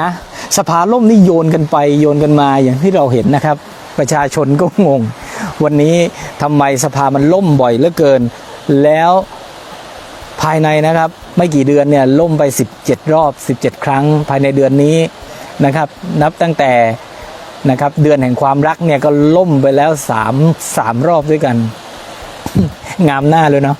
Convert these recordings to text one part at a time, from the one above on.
นะสภาล่มนี่โยนกันไปโยนกันมาอย่างที่เราเห็นนะครับ ประชาชนก็งง วันนี้ทำไมสภามันล่มบ่อยเหลือเกิน แล้วภายในนะครับ ไม่กี่เดือนเนี่ยล่มไป 17 รอบ 17 ครั้งภายในเดือนนี้นะครับ นับตั้งแต่นะครับเดือนแห่งความรักเนี่ยก็ล่มไปแล้ว3 3รอบด้วยกัน งามหน้าเลยเนาะ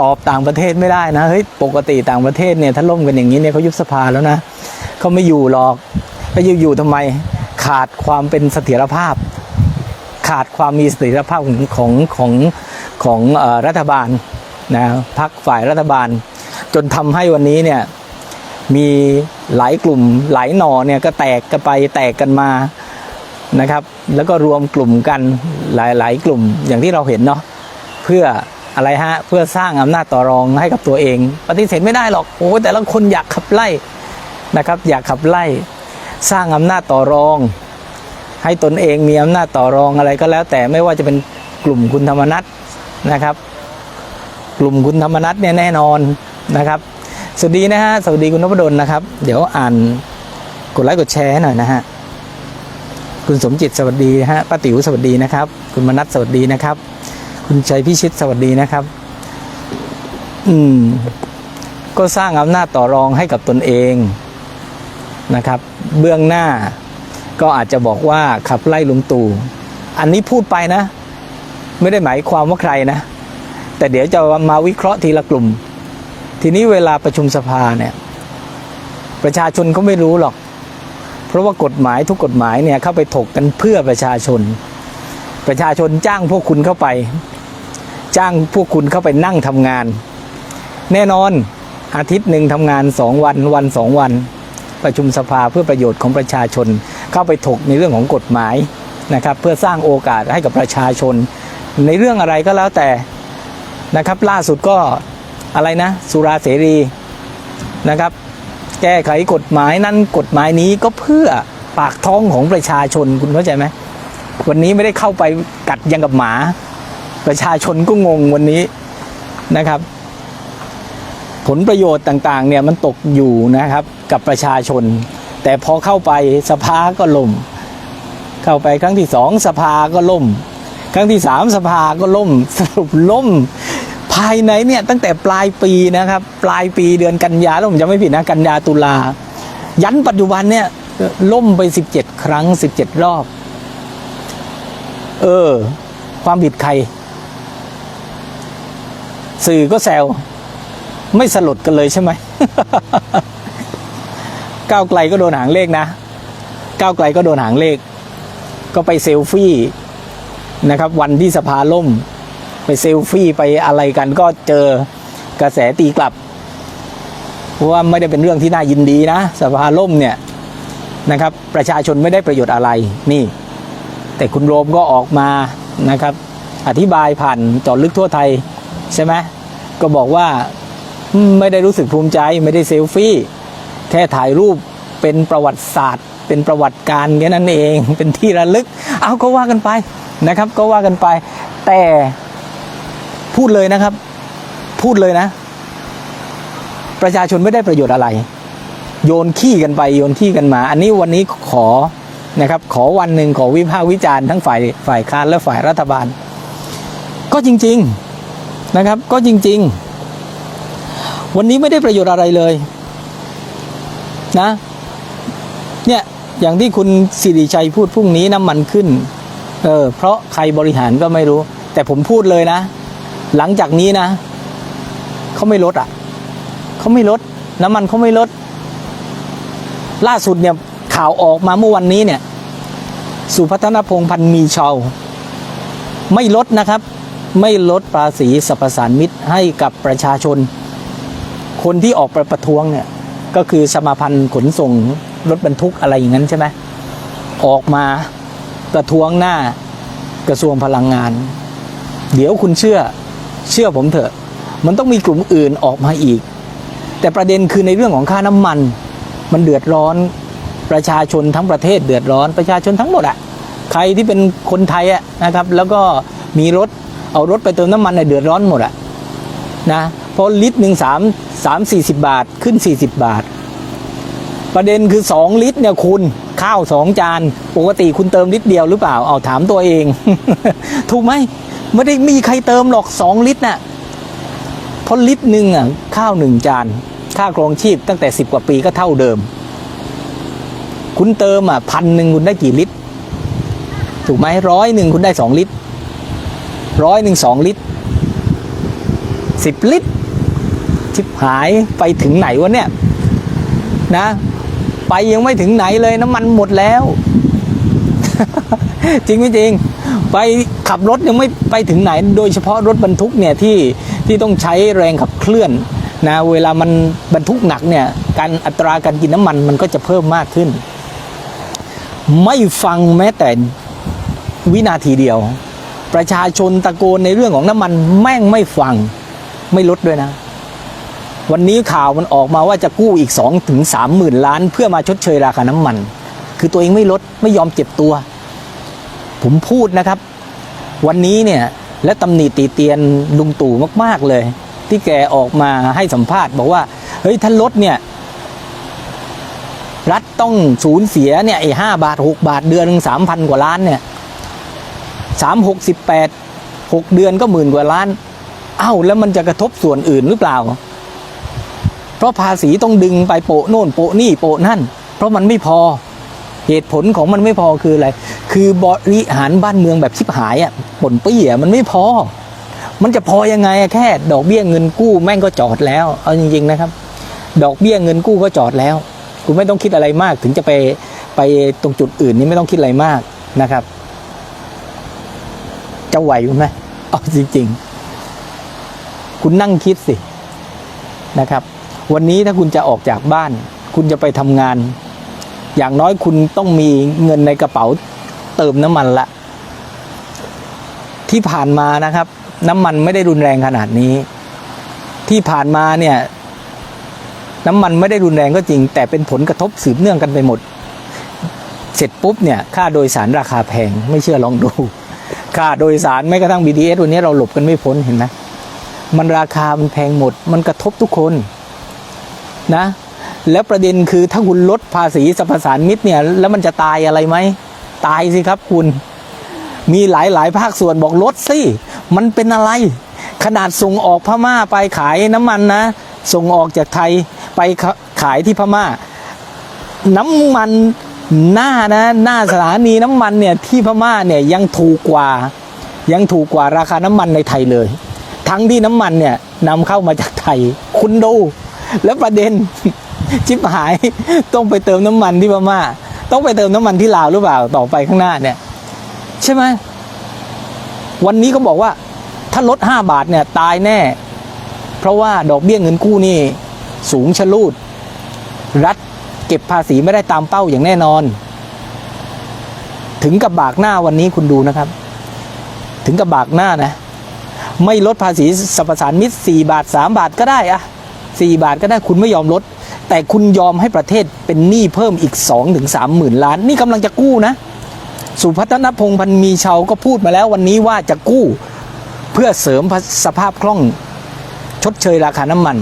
ตอบต่างประเทศไม่ได้นะเฮ้ยปกติต่างประเทศเนี่ยถ้าล่มกันอย่างนี้เนี่ยเขายุบสภาแล้วนะ เขาไม่อยู่หรอกก็อยู่อยู่ทำไมขาดความเป็นเสถียรภาพ ขาดความมีเสถียรภาพของของของของอรัฐบาลนะพักฝ่ายรัฐบาล จนทำให้วันนี้เนี่ยมีหลายกลุ่มหลายหนอเนี่ยก็แตกกันไปแตกกันมานะครับ แล้วก็รวมกลุ่มกันหลายๆ กลุ่มอย่างที่เราเห็นเนาะเพื่ออะไรฮะเพื่อสร้างอำนาจต่อรองให้กับตัวเอง ปฏิเสธไม่ได้หรอกโอ้แต่ละคนอยากขับไล่ นะครับ อยากขับไล่สร้างอำนาจต่อรอง ให้ตนเองมีอำนาจต่อรองอะไรก็แล้ว แต่ไม่ว่าจะเป็นกลุ่มคุณธรรมนัฐนะครับ กลุ่มคุณธรรมนัฐเนี่ยแน่นอนนะครับ สวัสดีนะฮะสวัสดีคุณนพดลนะครับ เดี๋ยวอ่านกดไลค์กดแชร์ให้หน่อยนะฮะคุณสมจิตสวัสดีนะฮะป้าติ๋วสวัสดีนะครับ คุณมนัทสวัสดีนะครับ คุณชัยพิชิตสวัสดีนะครับ อืม ก็สร้างอำนาจต่อรองให้กับตนเอง นะครับ เบื้องหน้าก็อาจจะบอกว่าขับไล่ลุงตู่อันนี้พูดไปนะ ไม่ได้หมายความว่าใครนะ แต่เดี๋ยวจะมาวิเคราะห์ทีละกลุ่ม ทีนี้เวลาประชุมสภาเนี่ยประชาชนเขาไม่รู้หรอก เพราะว่ากฎหมายทุกกฎหมายเนี่ยเข้าไปถกกันเพื่อประชาชน ประชาชนจ้างพวกคุณเข้าไป จ้างพวกคุณเข้าไปนั่งทำงาน แน่นอนอาทิตย์หนึ่งทำงานสองวันวันสองวัน ประชุมสภาเพื่อประโยชน์ของประชาชน เข้าไปถกในเรื่องของกฎหมายนะครับเพื่อสร้างโอกาสให้กับประชาชน ในเรื่องอะไรก็แล้วแต่นะครับล่าสุดก็อะไรนะสุราเสรีนะครับ แก้ไขกฎหมายนั้นกฎหมายนี้ก็เพื่อปากท้องของประชาชนคุณเข้าใจไหมวันนี้ไม่ได้เข้าไปกัดยังกับหมา ประชาชนก็งงวันนี้นะครับ ผลประโยชน์ต่างๆเนี่ยมันตกอยู่นะครับกับประชาชน แต่พอเข้าไปสภาก็ล่ม เข้าไปครั้งที่สองสภาก็ล่ม ครั้งที่สามสภาก็ล่มสรุปล่ม ภายในเนี่ยตั้งแต่ปลายปีนะครับ ปลายปีเดือนกันยาแล้วผมจะไม่ผิดนะกันยาตุลายันปัจจุบันเนี่ยล่มไป 17 ครั้ง 17 รอบ เออ ความผิดใคร สื่อก็แซว ไม่สลดกันเลยใช่ไหมก้าวไกลก็โดนหางเลขนะก้าวไกลก็โดนหางเลข ก็ไปเซลฟี่นะครับ วันที่สภาล่ม ไปเซลฟี่ไปอะไรกันก็เจอกระแสตีกลับว่าไม่ได้เป็นเรื่องที่น่ายินดีนะ สภาล่มเนี่ยนะครับ ประชาชนไม่ได้ประโยชน์อะไรนี่ แต่คุณโรมก็ออกมานะครับ อธิบายผ่านจอดลึกทั่วไทยใช่ไหมก็บอกว่า ไม่ได้รู้สึกภูมิใจไม่ได้เซลฟี่ แค่ถ่ายรูปเป็นประวัติศาสตร์ เป็นประวัติการแค่นั้นเอง เป็นที่ระลึก เอาก็ว่ากันไปนะครับ ก็ว่ากันไป แต่พูดเลยนะครับ พูดเลยนะ ประชาชนไม่ได้ประโยชน์อะไร โยนขี้กันไปโยนขี้กันมา อันนี้วันนี้ขอนะครับ ขอวันหนึ่งขอวิพากษ์วิจารณ์ทั้งฝ่ายฝ่ายค้านและฝ่ายรัฐบาล ก็จริง ๆนะครับ ก็จริง ๆ วันนี้ไม่ได้ประโยชน์อะไรเลยนะ เนี่ยอย่างที่คุณสิริชัยพูดพรุ่งนี้น้ำมันขึ้น เออเพราะใครบริหารก็ไม่รู้ แต่ผมพูดเลยนะ หลังจากนี้นะเขาไม่ลดอะเขาไม่ลด น้ำมันเขาไม่ลด ล่าสุดเนี่ยข่าวออกมาเมื่อวันนี้เนี่ย สุพัฒนพงพันมีชาวไม่ลดนะครับ ไม่ลดภาษีสรรพสานมิตรให้กับประชาชน คนที่ออกไปประท้วงเนี่ยก็คือสมาพันธ์ขนส่งรถบรรทุกอะไรอย่างนั้นใช่ไหมออกมาประท้วงหน้ากระทรวงพลังงาน เดี๋ยวคุณเชื่อเชื่อผมเถอะ มันต้องมีกลุ่มอื่นออกมาอีก แต่ประเด็นคือในเรื่องของค่าน้ำมัน มันเดือดร้อนประชาชนทั้งประเทศเดือดร้อนประชาชนทั้งหมดอะใครที่เป็นคนไทยอะนะครับ แล้วก็มีรถเอารถไปเติมน้ำมันเนี่ยเดือดร้อนหมดอะนะ เพราะลิตรหนึ่งสามสามสี่สิบบาทขึ้นสี่สิบบาท ประเด็นคือ2ลิตรเนี่ยคุณข้าว2จาน ปกติคุณเติมลิตรเดียวหรือเปล่าเอาถามตัวเอง ถูกไหมไม่ได้มีใครเติมหรอก2ลิตรน่ะเพราะลิตรหนึ่งอะข้าวหนึ่งจาน ค่าครองชีพตั้งแต่10กว่าปีก็เท่าเดิม คุณเติมอะพันหนึ่งคุณได้กี่ลิตร ถูกไหมร้อยหนึ่งคุณได้สองลิตรร้อยหนึ่งสองลิตรสิบลิตร ชิบหายไปถึงไหนวะเนี่ยนะ ไปยังไม่ถึงไหนเลยน้ำมันหมดแล้ว จริงไม่จริง ไปขับรถยังไม่ไปถึงไหน โดยเฉพาะรถบรรทุกเนี่ยที่ที่ต้องใช้แรงขับเคลื่อนนะเวลามันบรรทุกหนักเนี่ยการอัตราการกินน้ำมันมันก็จะเพิ่มมากขึ้น ไม่ฟังแม้แต่วินาทีเดียว ประชาชนตะโกนในเรื่องของน้ำมันแม่งไม่ฟังไม่ลดด้วยนะ วันนี้ข่าวมันออกมาว่าจะกู้อีก 2 ถึง3หมื่นล้าน เพื่อมาชดเชยราคาน้ำมัน คือตัวเองไม่ลดไม่ยอมเจ็บตัว ผมพูดนะครับ วันนี้เนี่ยและตำหนิตีเตียนลุงตู่มาก ๆเลย ที่แกออกมาให้สัมภาษณ์บอกว่า เฮ้ยท่านลดเนี่ย รัฐต้องสูญเสียเนี่ยไอ้ห้าบาทหกบาทเดือนหนึ่งสามพันกว่าล้านเนี่ยสามหกสิบแปดหกเดือนก็หมื่นกว่าล้าน เอ้าแล้วมันจะกระทบส่วนอื่นหรือเปล่า เพราะภาษีต้องดึงไปโปะโน่นโปะนี่โปะนั่น เพราะมันไม่พอเหตุผลของมันไม่พอคืออะไร คือบริหารบ้านเมืองแบบชิบหายอะผลปี้อะมันไม่พอ มันจะพอยังไงแค่ดอกเบี้ยเงินกู้แม่งก็จอดแล้ว เอาจริงๆนะครับ ดอกเบี้ยเงินกู้ก็จอดแล้วคุณไม่ต้องคิดอะไรมาก ถึงจะไปไปตรงจุดอื่นนี้ไม่ต้องคิดอะไรมากนะครับ จะไหวไหมเอาจริง ๆ คุณนั่งคิดสินะครับ วันนี้ถ้าคุณจะออกจากบ้าน คุณจะไปทำงาน อย่างน้อยคุณต้องมีเงินในกระเป๋าเติมน้ำมันละ ที่ผ่านมานะครับ น้ำมันไม่ได้รุนแรงขนาดนี้ ที่ผ่านมาเนี่ย น้ำมันไม่ได้รุนแรงก็จริง แต่เป็นผลกระทบสืบเนื่องกันไปหมด เสร็จปุ๊บเนี่ย ค่าโดยสารราคาแพง ไม่เชื่อลองดู ค่าโดยสารไม่กระทั่ง BTS วันนี้เราหลบกันไม่พ้นเห็นไหมมันราคามันแพงหมด มันกระทบทุกคน นะแล้วประเด็นคือถ้าคุณลดภาษีสรรพสานมิตรเนี่ย แล้วมันจะตายอะไรไหม ตายสิครับคุณ มีหลายหลายภาคส่วนบอกลดสิ มันเป็นอะไร ขนาดส่งออกพม่าไปขายน้ำมันนะ ส่งออกจากไทยไปขขายที่พม่า น้ำมันหน้านะหน้าสถานีน้ำมันเนี่ยที่พม่าเนี่ยยังถูกกว่า ยังถูกกว่าราคาน้ำมันในไทยเลย ทั้งที่น้ำมันเนี่ยนำเข้ามาจากไทย คุณดู แล้วประเด็นชิบหายต้องไปเติมน้ำมันที่พม่า ต้องไปเติมน้ำมันที่ลาวหรือเปล่าต่อไปข้างหน้าเนี่ย ใช่ไหมวันนี้ก็บอกว่า ถ้าลดห้าบาทเนี่ยตายแน่ เพราะว่าดอกเบี้ยเงินกู้นี่ สูงชะลูด รัฐเก็บภาษีไม่ได้ตามเป้าอย่างแน่นอน ถึงกับบากหน้าวันนี้คุณดูนะครับ ถึงกับบากหน้านะ ไม่ลดภาษีสรรพสานมิตร4บาท 3 บาทก็ได้อะ 4 บาทก็ได้คุณไม่ยอมลด แต่คุณยอมให้ประเทศเป็นหนี้เพิ่มอีก2ถึง3หมื่นล้าน นี่กำลังจะกู้นะ สุพัฒนพงษ์พันมีชาวก็พูดมาแล้ววันนี้ว่าจะกู้เพื่อเสริมสภาพคล่องชดเชยราคาน้ำมัน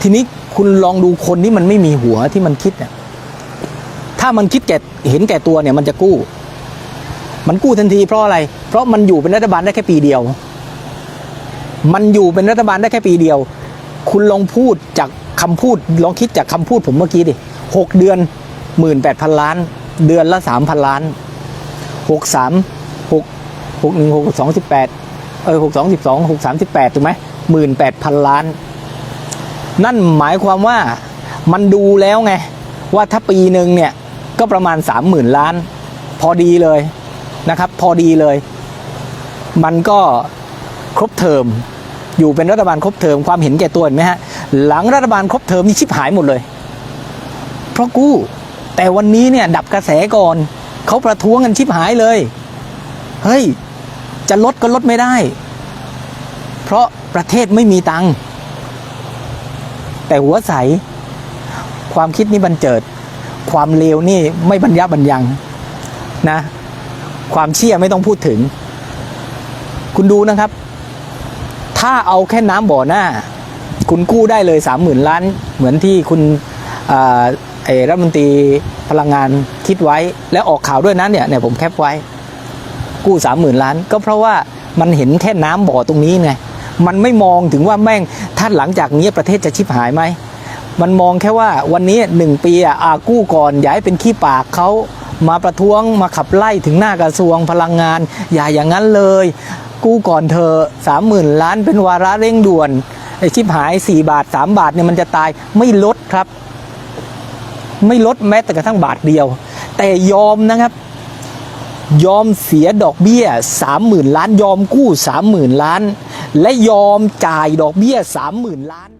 ทีนี้คุณลองดูคนที่มันไม่มีหัวที่มันคิดเนี่ยถ้ามันคิดแก่เห็นแก่ตัวเนี่ยมันจะกู้ มันกู้ทันทีเพราะอะไร เพราะมันอยู่เป็นรัฐบาลได้แค่ปีเดียว มันอยู่เป็นรัฐบาลได้แค่ปีเดียว คุณลองพูดจากคำพูดลองคิดจากคำพูดผมเมื่อกี้ดิหกเดือนหมื่นแปดพันล้าน เดือนละสามพันล้านหกสามหกหกหนึ่งหกสองสิบแปดเออหกสองสิบสองหกสามสิบแปดถูกไหมหมื่นแปดพันล้าน นั่นหมายความว่ามันดูแล้วไง ว่าถ้าปีหนึ่งเนี่ยก็ประมาณสามหมื่นล้าน พอดีเลยนะครับ พอดีเลย มันก็ครบเทอม อยู่เป็นรัฐบาลครบเทอมความเห็นแก่ตัวเห็นไหมฮะหลังรัฐบาลครบเทอมนี่ชิบหายหมดเลย เพราะกู้ แต่วันนี้เนี่ยดับกระแสก่อนเขาประท้วงกันชิบหายเลย เฮ้ย จะลดก็ลดไม่ได้ เพราะประเทศไม่มีตังค์แต่หัวใส ความคิดนี่บันเจิด ความเลวนี่ไม่บรรยะบบรรยังนะ ความเชี่ยไม่ต้องพูดถึง คุณดูนะครับ ถ้าเอาแค่น้ำบ่อหน้า คุณกู้ได้เลยสามหมื่นล้าน เหมือนที่คุณไอ้รัฐมนตรีพลังงานคิดไว้ และออกข่าวด้วยนะเนี่ยเนี่ยผมแคปไว้ กู้สามหมื่นล้าน ก็เพราะว่ามันเห็นแค่น้ำบ่อตรงนี้ไงมันไม่มองถึงว่าแม่งถ้าหลังจากนี้ประเทศจะชิบหายไหมมันมองแค่ว่าวันนี้หนึ่งปีอะอากู้ก่อนอย่าให้เป็นขี้ปากเขามาประท้วงมาขับไล่ถึงหน้ากระทรวงพลังงาน อย่าอย่างนั้นเลย กู้ก่อนเธอสามหมื่นล้านเป็นวาระเร่งด่วนไอชิบหาย 4 บาท 3 บาทเนี่ยมันจะตายไม่ลดครับ ไม่ลดแม้แต่กระทั่งบาทเดียว แต่ยอมนะครับ ยอมเสียดอกเบี้ย 30,000 ล้าน ยอมกู้ 30,000 ล้าน และยอมจ่ายดอกเบี้ย 30,000 ล้าน